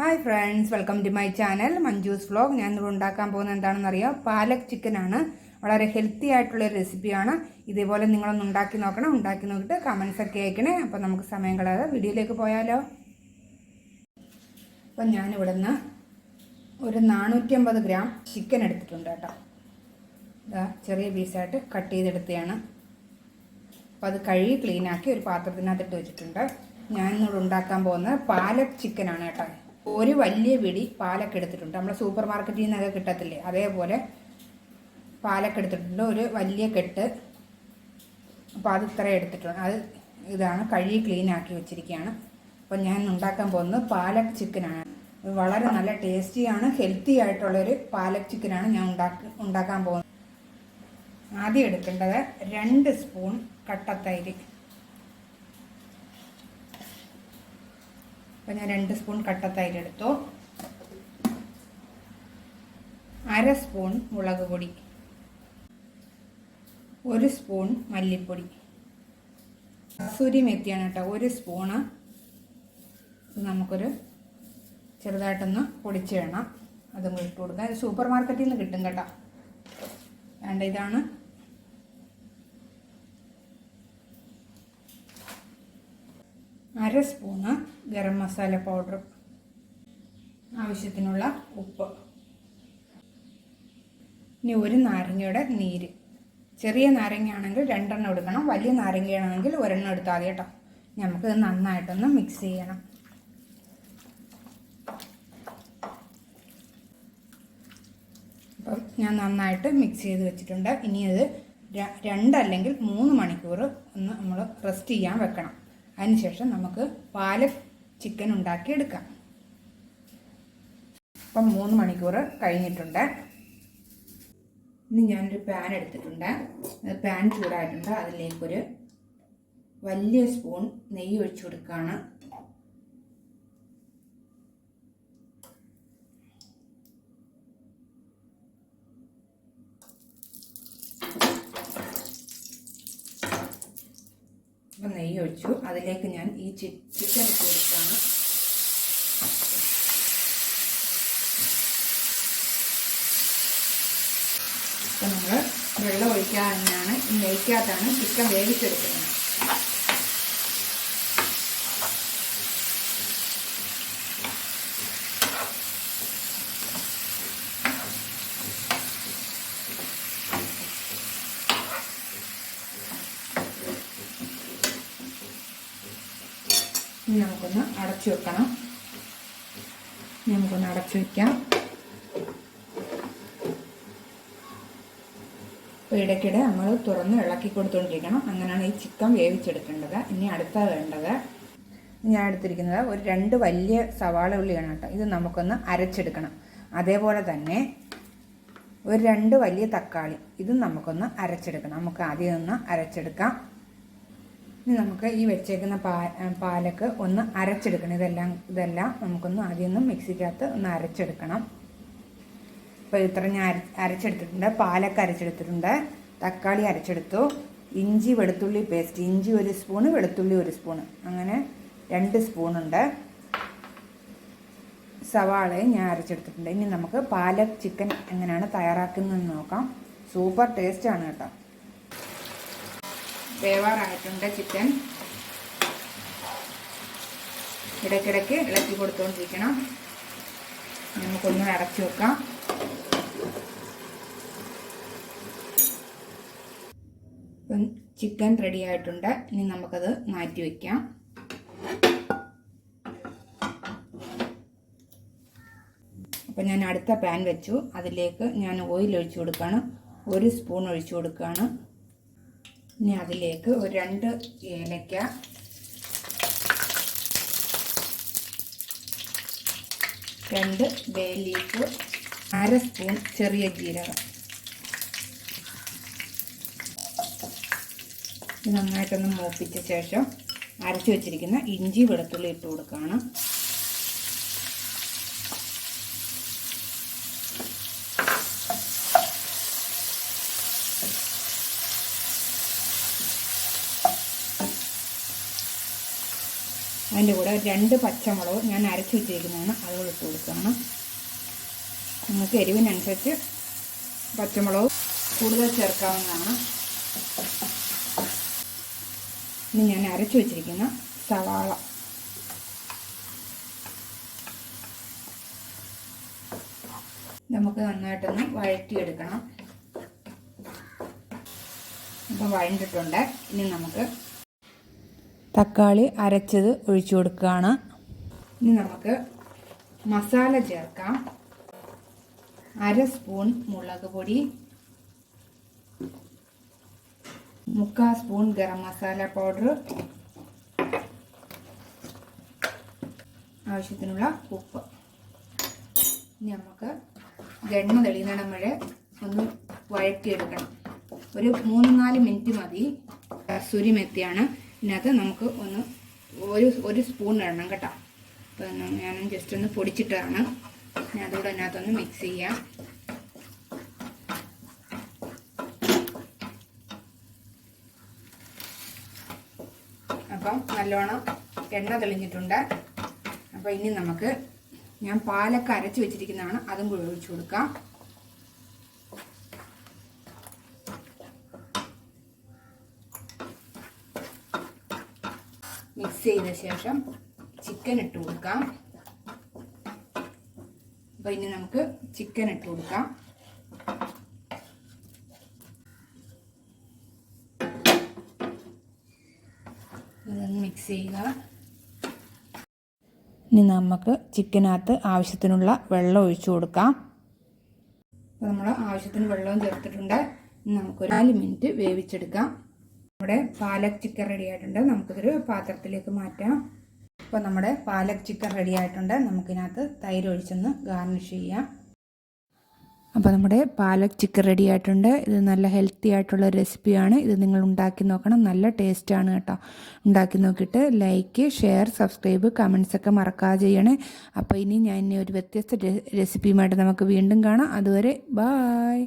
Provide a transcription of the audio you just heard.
Hi friends welcome to my channel Manju's vlog ഞാൻ ഇവിടെ ഉണ്ടാക്കാൻ പോകുന്നത് എന്താണെന്ന് അറിയാം? പാലക് ആണ്. വളരെ ഹെൽത്തി ആയിട്ടുള്ള ഒരു റെസിപ്പിയാണ് ഇതേപോലെ നിങ്ങളൊന്ന് ഉണ്ടാക്കി നോക്കണം. ഉണ്ടാക്കി നോക്കിയിട്ട് കമൻസ് ഒക്കെ അയക്കണേ. അപ്പോൾ നമുക്ക് സമയം കളയാതെ വീഡിയോയിലേക്ക് പോയാലോ? അപ്പം ഞാനിവിടെ നിന്ന് ഒരു നാനൂറ്റമ്പത് ഗ്രാം ചിക്കൻ എടുത്തിട്ടുണ്ട് കേട്ടോ. ഇതാ ചെറിയ പീസായിട്ട് കട്ട് ചെയ്തെടുത്തതാണ്. അപ്പോൾ അത് കഴുകി ക്ലീനാക്കി ഒരു പാത്രത്തിനകത്തിട്ട് വെച്ചിട്ടുണ്ട്. ഞാനിന്നിവിടെ ഉണ്ടാക്കാൻ പോകുന്നത് പാലക് ചിക്കനാണ് കേട്ടോ. ഒരു വലിയ പിടി പാലൊക്കെ എടുത്തിട്ടുണ്ട്. നമ്മൾ സൂപ്പർ മാർക്കറ്റിൽ നിന്നൊക്കെ കിട്ടത്തില്ലേ? അതേപോലെ പാലൊക്കെ എടുത്തിട്ടുണ്ട്. ഒരു വലിയ കെട്ട്. അപ്പോൾ അത് ഇത്ര എടുത്തിട്ടുണ്ട് അത് ഇതാണ് കഴുകി ക്ലീൻ ആക്കി വെച്ചിരിക്കുകയാണ്. അപ്പോൾ ഞാൻ ഉണ്ടാക്കാൻ പോകുന്നത് പാലക് ചിക്കനാണ് വളരെ നല്ല ടേസ്റ്റിയാണ് ഹെൽത്തി ആയിട്ടുള്ളൊരു പാലക് ചിക്കനാണ് ഞാൻ ഉണ്ടാക്കി ഉണ്ടാക്കാൻ പോകുന്നത്. ആദ്യം എടുക്കേണ്ടത് രണ്ട് സ്പൂൺ കട്ടത്തൈര് അപ്പോൾ ഞാൻ രണ്ട് സ്പൂൺ കട്ടത്തൈര് എടുത്തു അര സ്പൂൺ മുളക് പൊടി. ഒരു സ്പൂൺ മല്ലിപ്പൊടി. കസൂരി മെത്തിയാണ് കേട്ടോ ഒരു സ്പൂണ്. നമുക്കൊരു ചെറുതായിട്ടൊന്ന് പൊടിച്ച് വേണം. അതും ഇട്ട് കൊടുക്കാം. സൂപ്പർ മാർക്കറ്റിൽ നിന്ന് കിട്ടും കേട്ടോ. വേണ്ട ഇതാണ് അര സ്പൂണ് ഗരം മസാല പൗഡർ ആവശ്യത്തിനുള്ള ഉപ്പ്. ഇനി ഒരു നാരങ്ങയുടെ നീര്. ചെറിയ നാരങ്ങയാണെങ്കിൽ രണ്ടെണ്ണം എടുക്കണം. വലിയ നാരങ്ങയാണെങ്കിൽ ഒരെണ്ണം എടുത്താൽ കേട്ടോ. നമുക്ക് നന്നായിട്ടൊന്ന് മിക്സ് ചെയ്യണം. അപ്പം ഞാൻ നന്നായിട്ട് മിക്സ് ചെയ്ത് വെച്ചിട്ടുണ്ട്. ഇനി അത് രണ്ടല്ലെങ്കിൽ മൂന്ന് മണിക്കൂർ ഒന്ന് നമ്മൾ റെസ്റ്റ് ചെയ്യാൻ വെക്കണം. അതിനുശേഷം നമുക്ക് പാലക് ചിക്കൻ ഉണ്ടാക്കി എടുക്കാം അപ്പം മൂന്ന് മണിക്കൂർ കഴിഞ്ഞിട്ടുണ്ട്. ഇനി ഞാനൊരു പാൻ എടുത്തിട്ടുണ്ട്. പാൻ ചൂടായിട്ടുണ്ട്. അതിലേക്കൊരു വലിയ സ്പൂൺ നെയ്യ് ഒഴിച്ചു കൊടുക്കുകയാണ് അപ്പം നെയ്യ് ഒഴിച്ചു അതിലേക്ക് ഞാൻ ഈ ചിക്കൻ ഇട്ട് കൊടുക്കുകയാണ്. ഇപ്പം നമ്മൾ വെള്ളം ഈ നെയ്ക്കകത്താണ് ചിക്കൻ വേവിച്ചെടുക്കുന്നത്. ഇനി നമുക്കൊന്ന് അടച്ചു വെക്കണം. ഇനി നമുക്കൊന്ന് അടച്ചു വെക്കാം. അപ്പോൾ ഇടയ്ക്കിടെ നമ്മൾ തുറന്ന് ഇളക്കി കൊടുത്തുകൊണ്ടിരിക്കണം അങ്ങനെയാണ് ഈ ചിക്കൻ വേവിച്ചെടുക്കേണ്ടത്. ഇനി അടുത്ത വേണ്ടത് ഞാൻ എടുത്തിരിക്കുന്നത് ഒരു രണ്ട് വലിയ സവാള ഉള്ളിയാണ് കേട്ടോ. ഇത് നമുക്കൊന്ന് അരച്ചെടുക്കണം. അതേപോലെ തന്നെ ഒരു രണ്ട് വലിയ തക്കാളി. ഇതും നമുക്കൊന്ന് അരച്ചെടുക്കണം. നമുക്ക് ആദ്യം ഒന്ന് അരച്ചെടുക്കാം. ഇനി നമുക്ക് ഈ വെച്ചേക്കുന്ന പാ പാലക്ക് ഒന്ന് അരച്ചെടുക്കണം. ഇതെല്ലാം ഇതെല്ലാം നമുക്കൊന്ന് ആദ്യമൊന്നും മിക്സിക്കകത്ത് ഒന്ന് അരച്ചെടുക്കണം. ഇപ്പോൾ ഇത്ര ഞാൻ അര അരച്ചെടുത്തിട്ടുണ്ട്. പാലക്ക് അരച്ചെടുത്തിട്ടുണ്ട്. തക്കാളി അരച്ചെടുത്തു. ഇഞ്ചി വെളുത്തുള്ളി പേസ്റ്റ് ഇഞ്ചി ഒരു സ്പൂണ് വെളുത്തുള്ളി ഒരു സ്പൂണ് അങ്ങനെ രണ്ട് സ്പൂണുണ്ട് സവാളയും ഞാൻ അരച്ചെടുത്തിട്ടുണ്ട്. ഇനി നമുക്ക് പാലക് ചിക്കൻ എങ്ങനെയാണ് തയ്യാറാക്കുന്നതെന്ന് നോക്കാം. സൂപ്പർ ടേസ്റ്റാണ് കേട്ടോ. വേവാറായിട്ടുണ്ട് ചിക്കൻ. ഇടയ്ക്കിടയ്ക്ക് ഇളക്കി കൊടുത്തുകൊണ്ടിരിക്കണം നമുക്കൊന്ന് അടച്ചു വെക്കാം. ഇപ്പം ചിക്കൻ റെഡി ആയിട്ടുണ്ട്. ഇനി നമുക്കത് മാറ്റി വയ്ക്കാം അപ്പം ഞാൻ അടുത്ത പാൻ വെച്ചു. അതിലേക്ക് ഞാൻ ഓയിൽ ഒഴിച്ചു കൊടുക്കുകയാണ് ഒരു സ്പൂൺ ഒഴിച്ചു കൊടുക്കുകയാണ് ഇനി അതിലേക്ക് ഒരു രണ്ട് ഏലക്ക. രണ്ട് ബേ ലീഫ്. അര സ്പൂൺ ചെറിയ ജീരകം. നന്നായിട്ടൊന്ന് മൂപ്പിച്ച ശേഷം അരച്ചു വെച്ചിരിക്കുന്ന ഇഞ്ചി വെളുത്തുള്ളി ഇട്ട് കൊടുക്കുകയാണ്. അതിന്റെ കൂടെ രണ്ട് പച്ചമുളക് ഞാൻ അരച്ചു വെച്ചിരിക്കുന്നതാണ്. അതുകൂടെ ഇട്ട് കൊടുക്കുകയാണ്. നിങ്ങൾക്ക് എരിവിനനുസരിച്ച് പച്ചമുളക് കൂടുതൽ ചേർക്കാവുന്നതാണ്. ഇനി ഞാൻ അരച്ചു വെച്ചിരിക്കുന്ന സവാള. നമുക്ക് നന്നായിട്ടൊന്ന് വഴറ്റിയെടുക്കണം. അപ്പം വഴണ്ടിട്ടുണ്ട്. ഇനി നമുക്ക് തക്കാളി അരച്ചത് ഒഴിച്ചു കൊടുക്കുകയാണ്. ഇനി നമുക്ക് മസാല ചേർക്കാം. അര സ്പൂൺ മുളക് പൊടി. മുക്കാൽ സ്പൂൺ ഗരം മസാല പൗഡർ. ആവശ്യത്തിനുള്ള ഉപ്പ്. ഇനി നമുക്ക് എണ്ണ തെളിയുന്നിടം വരെ ഒന്ന് വഴറ്റിയെടുക്കണം. ഒരു മൂന്ന് നാല് മിനിറ്റ് മതി. കസൂരി മെത്തിയാണ് ഇതിനകത്ത് നമുക്ക് ഒന്ന് ഒരു ഒരു സ്പൂൺ ഇടണം കേട്ടോ. അപ്പോൾ ഞാൻ ജസ്റ്റ് ഒന്ന് പൊടിച്ചിട്ടാണ് ഞാൻ അതുകൂടെ അതിനകത്തൊന്ന് മിക്സ് ചെയ്യാം. അപ്പം നല്ലോണം എണ്ണ തെളിഞ്ഞിട്ടുണ്ട്. അപ്പോൾ ഇനി നമുക്ക് ഞാൻ പാലൊക്കെ അരച്ച് വെച്ചിരിക്കുന്നതാണ് അതും കൂടി ഒഴിച്ചു കൊടുക്കാം മിക്സ് ചെയ്ത ശേഷം ചിക്കൻ ഇട്ട് കൊടുക്കാം. അപ്പം ഇനി നമുക്ക് ചിക്കൻ ഇട്ട് കൊടുക്കാം. മിക്സ് ചെയ്യുക. ഇനി നമുക്ക് ചിക്കനകത്ത് ആവശ്യത്തിനുള്ള വെള്ളം ഒഴിച്ചു കൊടുക്കാം. അപ്പോൾ നമ്മൾ ആവശ്യത്തിന് വെള്ളവും ചേർത്തിട്ടുണ്ട്. നമുക്കൊരു നാല് മിനിറ്റ് വേവിച്ചെടുക്കാം. നമ്മുടെ പാലക് ചിക്കൻ റെഡി ആയിട്ടുണ്ട്. നമുക്കിതൊരു പാത്രത്തിലേക്ക് മാറ്റാം. അപ്പോൾ നമ്മുടെ പാലക് ചിക്കൻ റെഡി ആയിട്ടുണ്ട്. നമുക്കിനകത്ത് തൈര് ഒഴിച്ചൊന്ന് ഗാർണിഷ് ചെയ്യാം. അപ്പോൾ നമ്മുടെ പാലക് ചിക്കൻ റെഡി ആയിട്ടുണ്ട്. ഇത് നല്ല ഹെൽത്തി ആയിട്ടുള്ള റെസിപ്പിയാണ് ഇത് നിങ്ങൾ ഉണ്ടാക്കി നോക്കണം. നല്ല ടേസ്റ്റാണ് കേട്ടോ. ഉണ്ടാക്കി നോക്കിയിട്ട് ലൈക്ക് ഷെയർ സബ്സ്ക്രൈബ് കമൻസ് ഒക്കെ മറക്കാതെ ചെയ്യണേ. അപ്പോൾ ഇനി ഞാൻ ഇനി ഒരു വ്യത്യസ്ത റെസിപ്പിയുമായിട്ട് നമുക്ക് വീണ്ടും കാണാം. അതുവരെ ബായ്